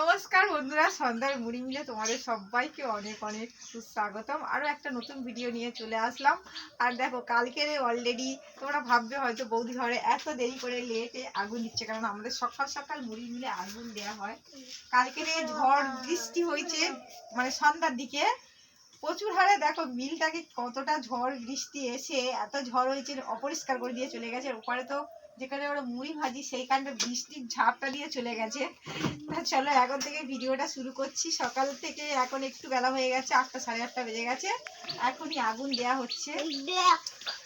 নমস্কার বন্ধুরা, সন্ধ্যার মুড়ি মিলে তোমাদের সবাইকে অনেক অনেক সুস্বাগতম। আরও একটা নতুন ভিডিও নিয়ে চলে আসলাম। আর দেখো, কালকের অলরেডি তোমরা ভাববে হয়তো বৌদি ঘরে এত দেরি করে লেটে আগুন দিচ্ছে, কারণ আমাদের সকাল সকাল মুড়ি মিলে আগুন দেওয়া হয়। কালকের এই ঝড় বৃষ্টি হয়েছে মানে সন্ধ্যার দিকে। প্রচুর হারে দেখো, মিলটাকে কতটা ঝড় বৃষ্টি এসে এত ঝড় হয়েছে, অপরিষ্কার করে দিয়ে চলে গেছে। ওপারে তো যেখানে ওরা মুড়ি ভাজি সেইখানটা বৃষ্টির ঝাপটা দিয়ে চলে গেছে। তা চলো, এখন থেকে ভিডিওটা শুরু করছি। সকাল থেকে এখন একটু বেলা হয়ে গেছে, আটটা সাড়ে আটটা বেজে গেছে। এখনই আগুন দেয়া হচ্ছে।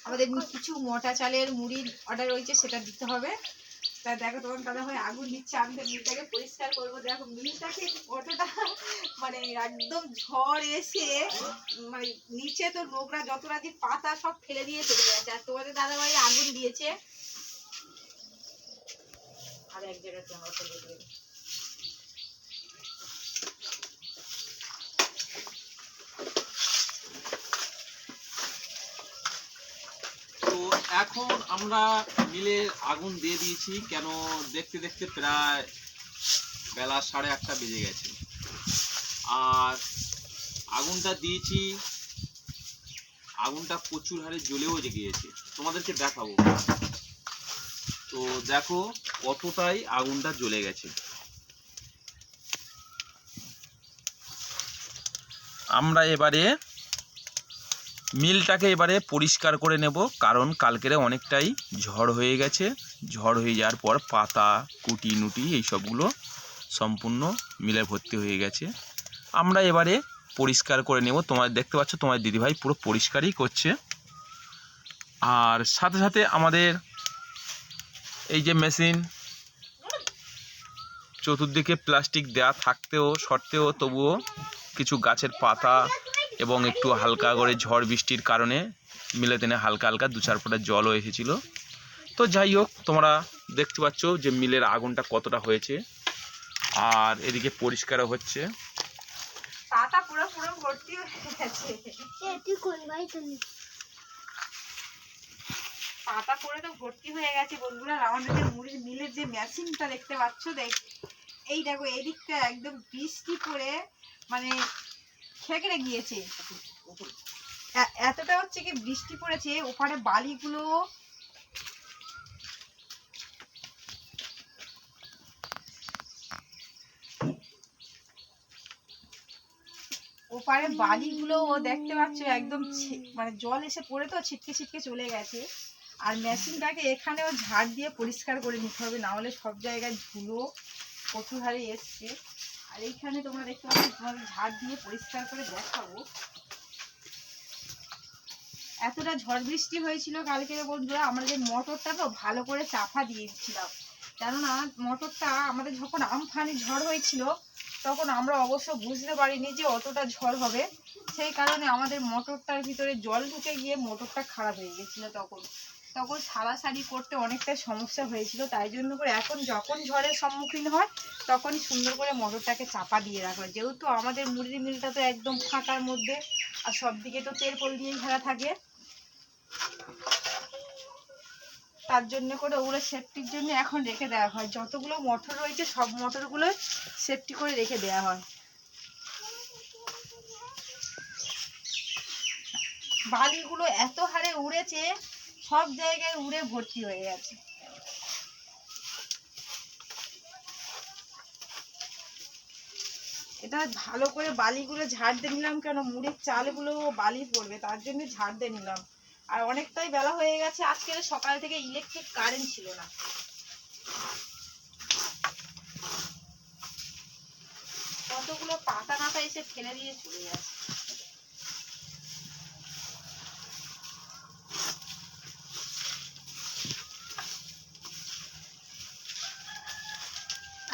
আমাদের কিছু মোটা চালের মুড়ির অর্ডার রয়েছে, সেটা দিতে হবে। তা দেখো, তোমার দাদা ভাই আগুন দিচ্ছে, আমি তো মিলটাকে পরিষ্কার করব। দেখো মিলটাকে কতটা মানে একদম ঝড় এসে মানে নিচে তো নোংরা যত রাজি পাতা সব ফেলে দিয়ে চলে গেছে। আর তোমাদের দাদা ভাই আগুন দিয়েছে। আর এক জায়গায় ক্যামেরা চলে গেছে তো এখন আমরা মিলে আগুন দিয়ে দিয়েছি, কেন দেখতে দেখতে প্রায় বেলা সাড়ে আটটা বেজে গেছে। আর আগুনটা দিয়েছি, আগুনটা প্রচুর হারে জ্বলেও গিয়েছে তোমাদেরকে দেখাবো। তো দেখো কতটাই আগুনটা জ্বলে গেছে? আমরা এবারে মিলটাকে এবারে পরিষ্কার করে নেব, কারণ কালকেরে অনেকটাই ঝড় হয়ে গেছে। ঝড় হয়ে যাওয়ার পর পাতা, কুটি, নুটি এই সবগুলো সম্পূর্ণ মিলে ভর্তি হয়ে গেছে। আমরা এবারে পরিষ্কার করে নেব। তোমার, দেখতে পাচ্ছ তোমার দিদিভাই পুরো পরিষ্কারই করছে। আর সাথে সাথে আমাদের এই যে মেশিন চতুর্দিকে প্লাস্টিক দেয়া থাকতেও সত্ত্বেও তবুও কিছু গাছের পাতা এবং একটু হালকা করে ঝড় বৃষ্টির কারণে মিলে তেনে হালকা হালকা দু চার ফোঁটা জলও এসেছিল। তো যাই হোক তোমরা দেখতে পাচ্ছ যে মিলের আগুনটা কতটা হয়েছে। আর এদিকে পরিষ্কারও হচ্ছে। পাতা পুরো পুরো ভর্তি হয়ে গেছে। পাতা পরে তো ভর্তি হয়ে গেছে বন্ধুরা। আমাদের মুড়ির মিলের যে মেশিনটা দেখতে পাচ্ছ, দেখ। এই দেখো এদিকটা একদম বৃষ্টি পড়ে মানে খেকড়ে গিয়েছে। এতটা হচ্ছে কি বৃষ্টি পড়েছে, ওপারে বালিগুলো ওপারে বালিগুলো দেখতে পাচ্ছ, একদম মানে জল এসে পড়ে তো, ছিটকে ছিটকে চলে গেছে। আর মেশিনটাকে এখানেও ঝাড় দিয়ে পরিষ্কার করে নিতে হবে, না হলে সব জায়গায় ধুলো প্রচুর হারে এসছে। আর এইখানে তোমরা দেখতে পাচ্ছ তোমাদের ঝাড় দিয়ে পরিষ্কার করে দেখাবো। এতটা ঝড় বৃষ্টি হয়েছিল কালকে বন্ধুরা, আমরা যে মোটরটা তো ভালো করে চাপা দিয়েছিলাম। কেননা মোটরটা আমাদের যখন আমফানি ঝড় হয়েছিল, তখন আমরা অবশ্য বুঝতে পারিনি যে অতটা ঝড় হবে। সেই কারণে আমাদের মোটরটার ভিতরে জল ঢুকে গিয়ে মোটরটা খারাপ হয়ে গেছিল তখন। তখন সারাসারি করতে অনেকটা সমস্যা হয়েছিল। তাই জন্য করে এখন যখন ঝড়ের সম্মুখীন হয় তখনই সুন্দর করে মোটরটাকে চাপা দিয়ে রাখা হয়। যেহেতু আমাদের মুড়ির মিলটা তো একদম ফাঁকার মধ্যে, আর সব দিকে তো তেরপল দিয়েই ঘেরা থাকে। তার জন্য করে ওগুলো সেফটির জন্য এখন রেখে দেওয়া হয়। যতগুলো মোটর রয়েছে, সব মোটরগুলো সেফটি করে রেখে দেওয়া হয়। বালিগুলো এত হারে উড়েছে সব জায়গায় উড়ে ভর্তি হয়ে গেছে। এটা ভালো করে বালিগুলো ঝাড় দিয়ে নিলাম কেন? মুড়ির চালগুলো বালি পড়বে, তার জন্য ঝাড় দিয়ে নিলাম। আর অনেকটাই বেলা হয়ে গেছে, আজকে সকাল থেকে ইলেকট্রিক কারেন্ট ছিল না। কতগুলো পাতা নাতা এসে ফেলে দিয়ে চলে যাচ্ছে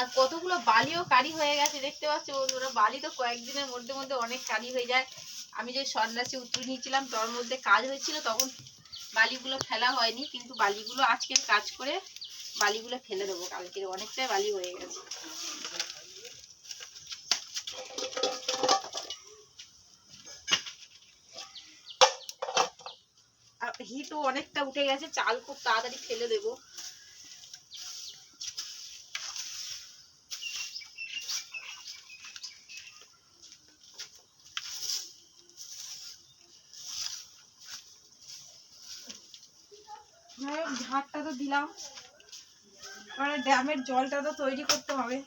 আর কতগুলো বালিও কারি হয়ে গেছে, দেখতে পাচ্ছ বন্ধুরা? বালি তো কয়েকদিনের মধ্যে মধ্যে অনেক কারি হয়ে যায়। আমি যে সন্ন্যাসী উত্তর নিয়েছিলাম, তার মধ্যে কাজ হয়েছিল, তখন বালিগুলো ফেলা হয়নি, কিন্তু বালিগুলো আজকে কাজ করে বালিগুলো ফেলে দেবো কালকে অনেকটাই বালি হয়ে গেছে। হিটও অনেকটা উঠে গেছে, চাল খুব তাড়াতাড়ি ফেলে দেবো। ঝাড়টা তো দিলাম। এবারে ড্যামের জলটা তো তৈরি করতে হবে।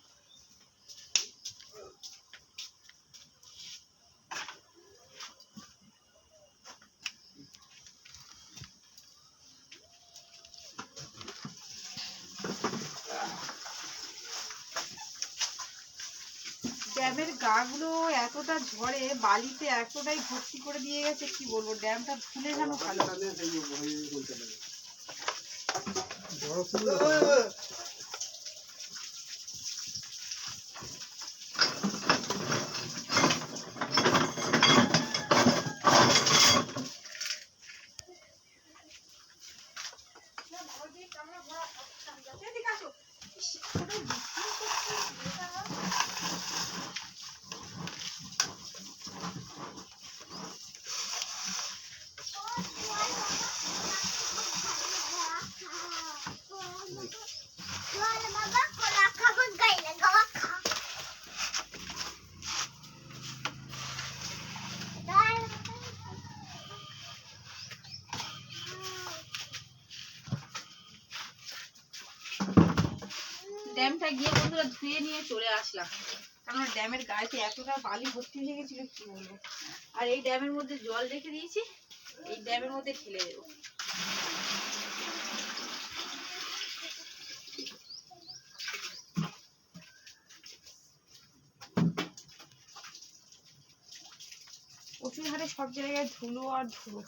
ড্যামের গাগুলো এতটা ঝড়ে বালিতে এতটাই ভর্তি করে দিয়ে গেছে, কি বলব? ড্যামটা ভুলে যেন ভালো হচ্ছে, ড্যামটা গিয়ে বন্ধুরা ধুয়ে নিয়ে চলে আসলাম। কারণ ড্যামের গায়েতে এতটা বালি ভর্তি হয়ে গেছিল, কি বলব? আর এই ড্যামের মধ্যে জল রেখে দিয়েছি, এই ড্যামের মধ্যে ঠেলে দেবো। প্রচুর হারে সব জায়গায় ধুলো আর ধুলো।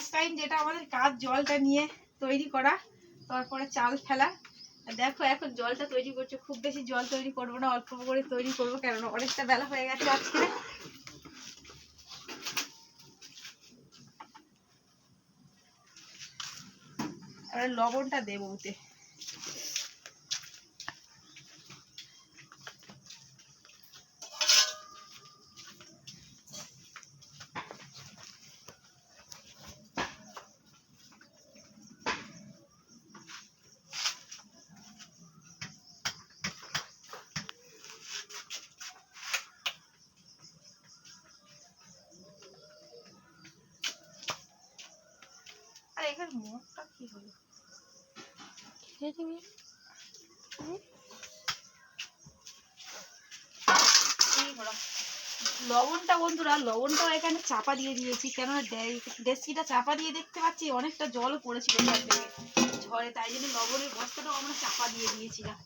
ফার্স্ট টাইম যেটা আমাদের কাজ, জলটা নিয়ে তৈরি করা, তারপরে চাল ফেলা। দেখো এখন জলটা তৈরি করছে, খুব বেশি জল তৈরি করব না, অল্প করে তৈরি করব, কেননা অনেকটা বেলা হয়ে গেছে আজকে। লবণটা দেবো ওতে। আর কি হলো। লবণটা বন্ধুরা লবণটাও এখানে চাপা দিয়ে দিয়েছি। কেননা ডেসকিটা চাপা দিয়ে দেখতে পাচ্ছি অনেকটা জল পড়েছিল ঝড়ে। তাই জন্য লবণের বস্তাটাও আমরা চাপা দিয়ে দিয়েছিলাম।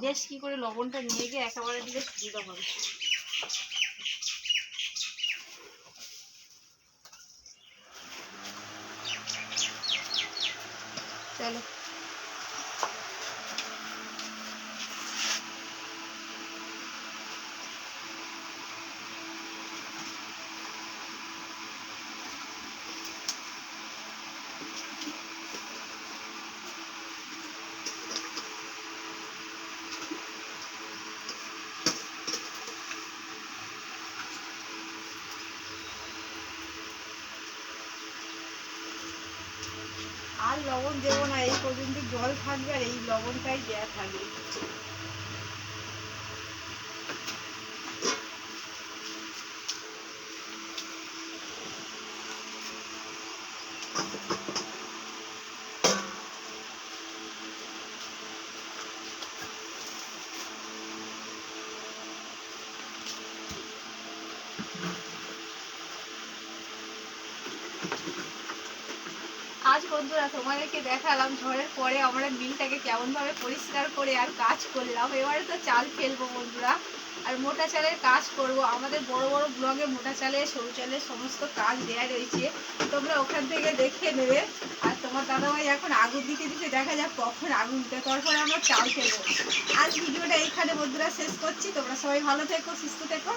বেশ কি করে লবণটা নিয়ে গিয়ে একেবারে দিলে সুবিধা হবে। চলো। আর লবণ দেবো না এই পর্যন্ত জল থাকবে আর এই লবণটাই দেওয়া থাকবে। আজ বন্ধুরা তোমাদেরকে দেখালাম ঝড়ের পরে আমরা মিলটাকে কেমন ভাবে পরিষ্কার করে আর কাজ করলাম। এবারে তো চাল ফেলব বন্ধুরা। আর মোটা চালের কাজ করব। আমাদের বড় বড় ব্লগে মোটা চালের সরু চালের সমস্ত কাজ দেয়া রয়েছে। তোমরা ওখান থেকে দেখে নেবে। আর তোমার দাদাভাই এখন আগুন দিতে দিতে দেখা যাক কখন আগুন দিতে তারপরে আমরা চাল ফেলব। আজ ভিডিওটা এইখানে বন্ধুরা শেষ করছি। তোমরা সবাই ভালো থেকো, সুস্থ থেকো।